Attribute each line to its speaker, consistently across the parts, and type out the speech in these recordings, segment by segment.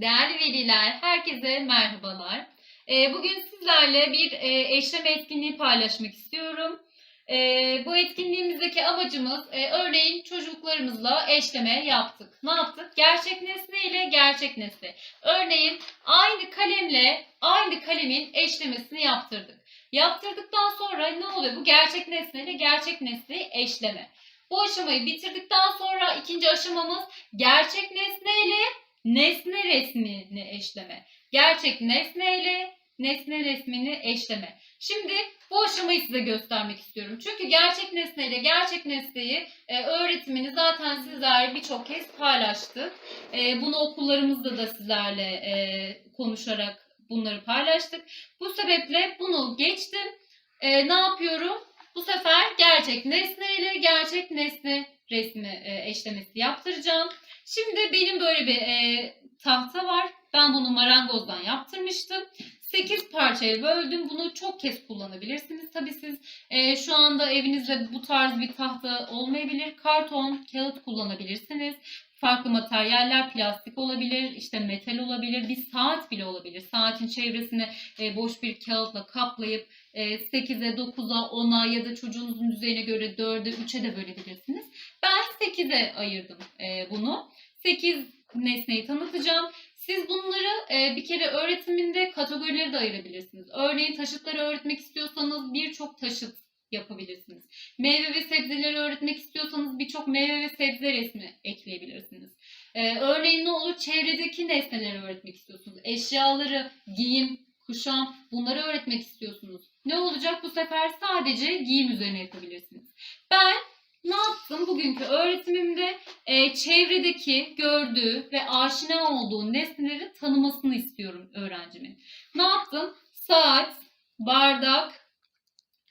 Speaker 1: Değerli veliler, herkese merhabalar. Ee, Bugün sizlerle bir e, eşleme etkinliği paylaşmak istiyorum. Ee, Bu etkinliğimizdeki amacımız, e, örneğin çocuklarımızla eşleme yaptık. Ne yaptık? Gerçek nesne ile gerçek nesne. Örneğin aynı kalemle aynı kalemin eşlemesini yaptırdık. Yaptırdıktan sonra ne oluyor? Bu gerçek nesne ile gerçek nesneyi eşleme. Bu aşamayı bitirdikten sonra ikinci aşamamız gerçek nesne ile nesne resmini eşleme. Gerçek nesne ile nesne resmini eşleme. Şimdi bu aşamayı size göstermek istiyorum. Çünkü gerçek nesne ile gerçek nesneyi e, öğretimini zaten sizlerle birçok kez paylaştık. E, bunu okullarımızda da sizlerle e, konuşarak bunları paylaştık. Bu sebeple bunu geçtim. E, ne yapıyorum? Bu sefer gerçek nesne ile gerçek nesne resmi e, eşlemesi yaptıracağım. Şimdi benim böyle bir e, tahta var. Ben bunu marangozdan yaptırmıştım. 8 parçaya böldüm. Bunu çok kez kullanabilirsiniz. Tabii siz e, şu anda evinizde bu tarz bir tahta olmayabilir. Karton, kağıt kullanabilirsiniz. Farklı materyaller, plastik olabilir, işte metal olabilir, bir saat bile olabilir. Saatin çevresini e, boş bir kağıtla kaplayıp e, 8'e, 9'a, 10'a ya da çocuğunuzun düzeyine göre 4'e, 3'e de bölebilirsiniz. Ben 8'e ayırdım e, bunu. 8 nesneyi tanıtacağım. Siz bunları e, bir kere öğretiminde kategorileri de ayırabilirsiniz. Örneğin taşıtları öğretmek istiyorsanız birçok taşıt yapabilirsiniz. Meyve ve sebzeleri öğretmek istiyorsanız birçok meyve ve sebze resmi ekleyebilirsiniz. E, örneğin ne olur? Çevredeki nesneleri öğretmek istiyorsunuz. Eşyaları, giyim, kuşam bunları öğretmek istiyorsunuz. Ne olacak bu sefer? Sadece giyim üzerine yapabilirsiniz. Ben ne yaptım bugünkü öğretimimde? e, çevredeki gördüğü ve aşina olduğu nesneleri tanımasını istiyorum öğrencimin. Ne yaptım? Saat, bardak,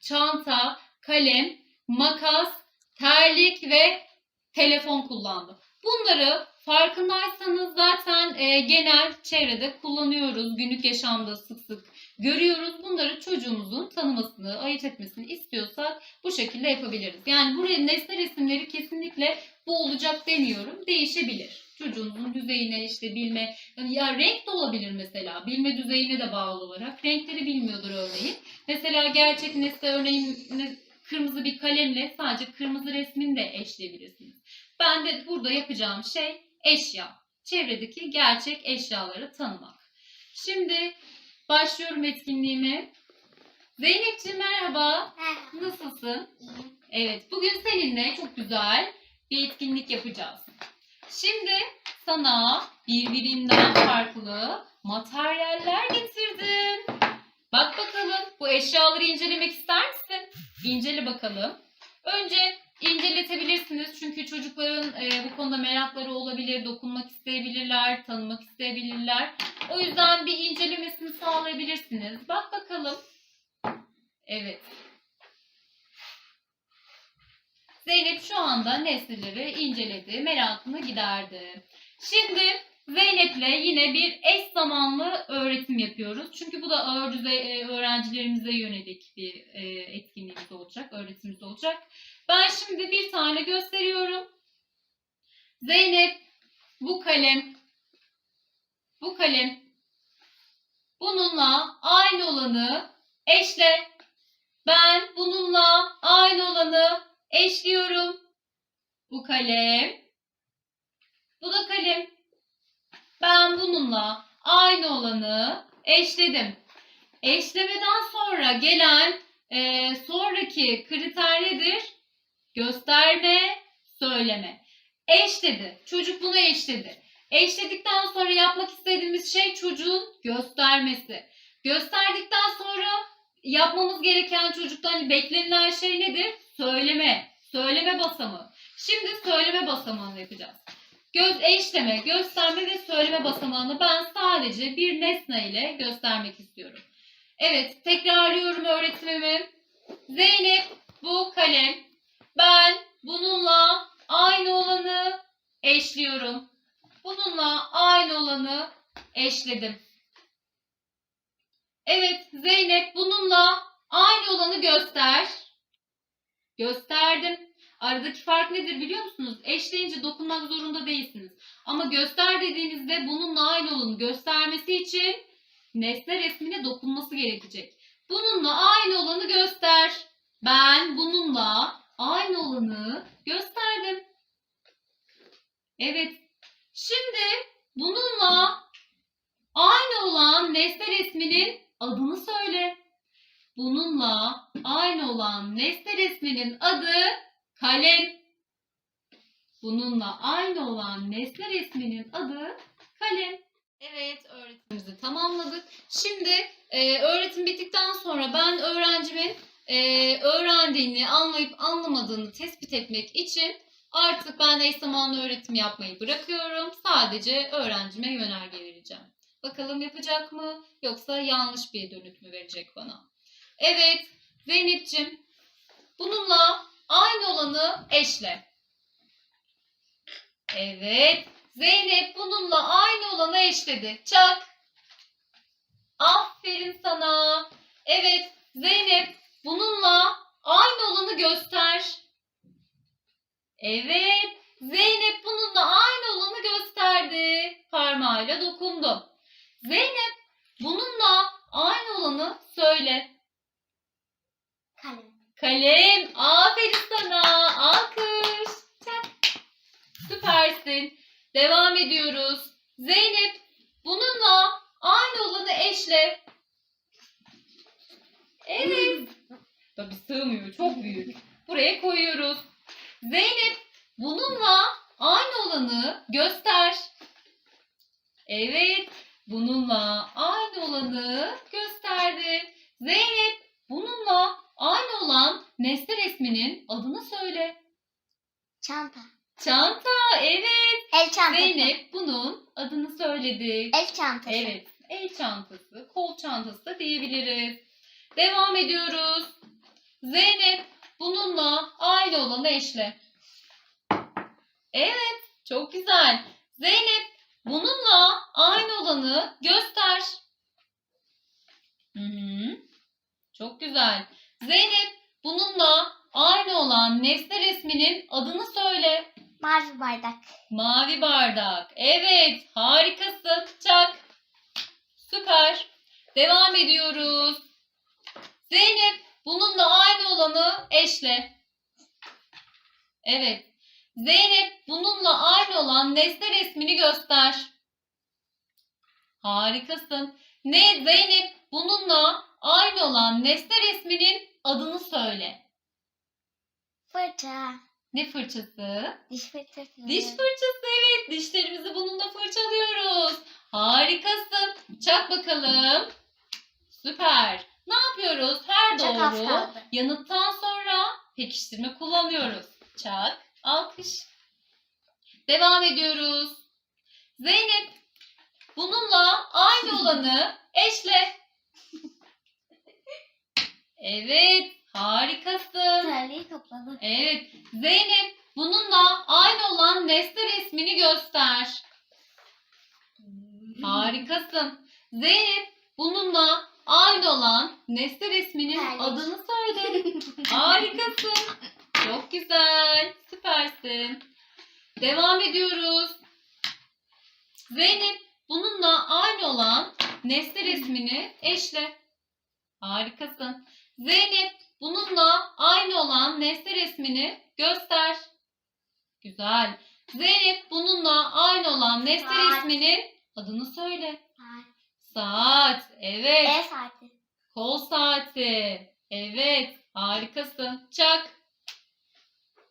Speaker 1: çanta, kalem, makas, terlik ve telefon kullandım. Bunları farkındaysanız zaten e, genel çevrede kullanıyoruz. Günlük yaşamda sık sık görüyoruz. Bunları çocuğumuzun tanımasını, ayırt etmesini istiyorsak bu şekilde yapabiliriz. Yani buraya nesne resimleri kesinlikle bu olacak demiyorum. Değişebilir. Çocuğunuzun düzeyine işte bilme, yani ya renk de olabilir mesela. Bilme düzeyine de bağlı olarak. Renkleri bilmiyordur örneğin. Mesela gerçek nesne örneğin ne- kırmızı bir kalemle sadece kırmızı resmini de eşleyebilirsiniz. Ben de burada yapacağım şey eşya. Çevredeki gerçek eşyaları tanımak. Şimdi başlıyorum etkinliğime. Zeynepciğim merhaba. Nasılsın? Evet, bugün seninle çok güzel bir etkinlik yapacağız. Şimdi sana birbirinden farklı materyaller getirdim. Bak bakalım bu eşyaları incelemek ister misin? İncele bakalım. Önce inceletebilirsiniz çünkü çocukların e, bu konuda merakları olabilir, dokunmak isteyebilirler, tanımak isteyebilirler. O yüzden bir incelemesini sağlayabilirsiniz. Bak bakalım. Evet. Zeynep şu anda nesneleri inceledi, merakını giderdi. Şimdi Zeynep'le yine bir eş zamanlı öğretim yapıyoruz. Çünkü bu da ağır düzey e, öğrencilerimize yönelik bir e, etkinliğimiz olacak, öğretimimiz olacak. Ben şimdi bir tane gösteriyorum. Zeynep bu kalem, bu kalem, bununla aynı olanı eşle. Ben bununla aynı olanı eşliyorum. Bu kalem. Bu da kalem. Ben bununla aynı olanı eşledim. Eşlemeden sonra gelen e, sonraki kriter nedir? Gösterme, söyleme. Eşledi. Çocuk bunu eşledi. Eşledikten sonra yapmak istediğimiz şey çocuğun göstermesi. Gösterdikten sonra yapmamız gereken çocuktan beklenilen şey nedir? Söyleme. Söyleme basamağı. Şimdi söyleme basamağını yapacağız. Göz eşleme, gösterme ve söyleme basamağını ben sadece bir nesne ile göstermek istiyorum. Evet, tekrarlıyorum öğretmemi. Zeynep bu kalem. Ben bununla aynı olanı eşliyorum. Bununla aynı olanı eşledim. Evet, Zeynep bununla aynı olanı göster. Gösterdim. Aradaki fark nedir biliyor musunuz? Eşleyince dokunmak zorunda değilsiniz. Ama göster dediğinizde bununla aynı olanı göstermesi için nesne resmine dokunması gerekecek. Bununla aynı olanı göster. Ben bununla aynı olanı gösterdim. Evet. Şimdi bununla aynı olan nesne resminin adını söyle. Bununla aynı olan nesne resminin adı kalem. Bununla aynı olan nesne resminin adı kalem. Evet öğretimimizi tamamladık. Şimdi e, öğretim bittikten sonra ben öğrencimin e, öğrendiğini, anlayıp anlamadığını tespit etmek için artık ben eş zamanlı öğretim yapmayı bırakıyorum. Sadece öğrencime yönerge vereceğim. Bakalım yapacak mı yoksa yanlış bir dönüt mü verecek bana? Evet Zeynep'ciğim bununla aynı olanı eşle. Evet Zeynep bununla aynı olanı eşledi. Çak. Aferin sana. Evet Zeynep bununla aynı olanı göster. Evet Zeynep bununla aynı olanı gösterdi. Parmağıyla dokundu. Zeynep bununla aynı olanı söyle.
Speaker 2: Kalem.
Speaker 1: Aferin sana. Alkış. Çak. Süpersin. Devam ediyoruz. Zeynep bununla aynı olanı eşle. Evet. Tabii sığmıyor. Çok büyük. Buraya koyuyoruz. Zeynep bununla aynı olanı göster. Evet. Bununla aynı olanı gösterdi. Zeynep bununla aynı olan nesne resminin adını söyle.
Speaker 2: Çanta.
Speaker 1: Çanta. Evet.
Speaker 2: El çantası.
Speaker 1: Zeynep bunun adını söyledi.
Speaker 2: El çantası.
Speaker 1: Evet. El çantası, kol çantası da diyebiliriz. Devam ediyoruz. Zeynep bununla aynı olanı eşle. Evet. Çok güzel. Zeynep bununla aynı olanı göster. Hı hı. Çok güzel. Zeynep bununla aynı olan nesne resminin adını söyle.
Speaker 2: Mavi bardak.
Speaker 1: Mavi bardak. Evet, harikasın. Çak. Süper. Devam ediyoruz. Zeynep, bununla aynı olanı eşle. Evet. Zeynep, bununla aynı olan nesne resmini göster. Harikasın. Ne Zeynep, bununla aynı olan nesne resminin adını söyle.
Speaker 2: Fırça.
Speaker 1: Ne fırçası?
Speaker 2: Diş fırçası.
Speaker 1: Diş fırçası evet. Dişlerimizi bununla fırçalıyoruz. Harikasın. Çak bakalım. Süper. Ne yapıyoruz? Her
Speaker 2: Çok az
Speaker 1: doğru
Speaker 2: kaldı.
Speaker 1: yanıttan sonra pekiştirme kullanıyoruz. Çak. Alkış. Devam ediyoruz. Zeynep bununla aynı olanı eşle. Evet. Harikasın.
Speaker 2: Terliği topladım.
Speaker 1: Evet. Zeynep bununla aynı olan nesne resmini göster. Harikasın. Zeynep bununla aynı olan nesne resminin
Speaker 2: Terlik.
Speaker 1: adını söyle. Harikasın. Çok güzel. Süpersin. Devam ediyoruz. Zeynep bununla aynı olan nesne resmini eşle. Harikasın. Zeynep bununla aynı olan nesne resmini göster. Güzel. Zeynep bununla aynı olan nesne
Speaker 2: Saat.
Speaker 1: resminin adını söyle.
Speaker 2: Saat.
Speaker 1: Saat. Evet.
Speaker 2: El saati.
Speaker 1: Kol saati. Evet. Harikasın. Çak.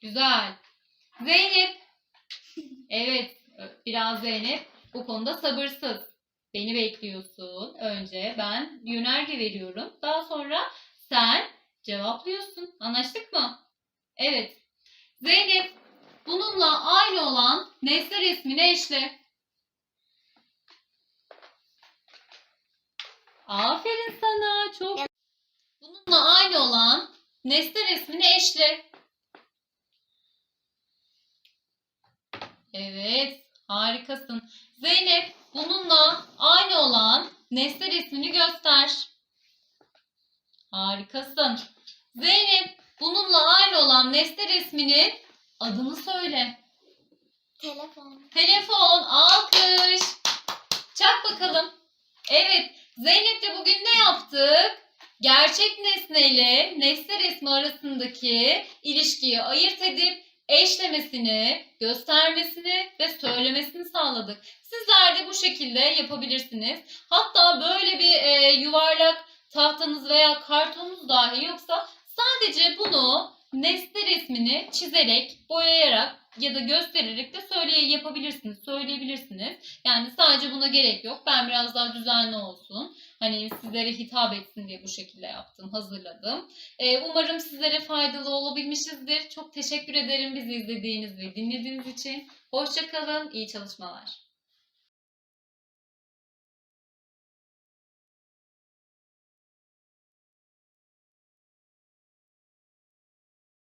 Speaker 1: Güzel. Zeynep. Evet. Biraz Zeynep bu konuda sabırsız. Beni bekliyorsun. Önce ben yönerge veriyorum. Daha sonra sen cevaplıyorsun. Anlaştık mı? Evet. Zeynep bununla aynı olan nesne resmini eşle. Aferin sana. Çok. Bununla aynı olan nesne resmini eşle. Evet. Harikasın. Zeynep bununla aynı olan nesne resmini göster. Harikasın. Zeynep bununla aynı olan nesne resminin adını söyle.
Speaker 2: Telefon.
Speaker 1: Telefon, alkış. Çak bakalım. Evet, Zeynep'le bugün ne yaptık? Gerçek nesneyle nesne resmi arasındaki ilişkiyi ayırt edip eşlemesini, göstermesini ve söylemesini sağladık. Şekilde yapabilirsiniz. Hatta böyle bir e, yuvarlak tahtanız veya kartonunuz dahi yoksa sadece bunu nesne resmini çizerek, boyayarak ya da göstererek de söyle yapabilirsiniz, söyleyebilirsiniz. Yani sadece buna gerek yok. Ben biraz daha düzenli olsun. Hani sizlere hitap etsin diye bu şekilde yaptım, hazırladım. Ee, umarım sizlere faydalı olabilmişizdir. Çok teşekkür ederim bizi izlediğiniz ve dinlediğiniz için. Hoşçakalın, iyi çalışmalar.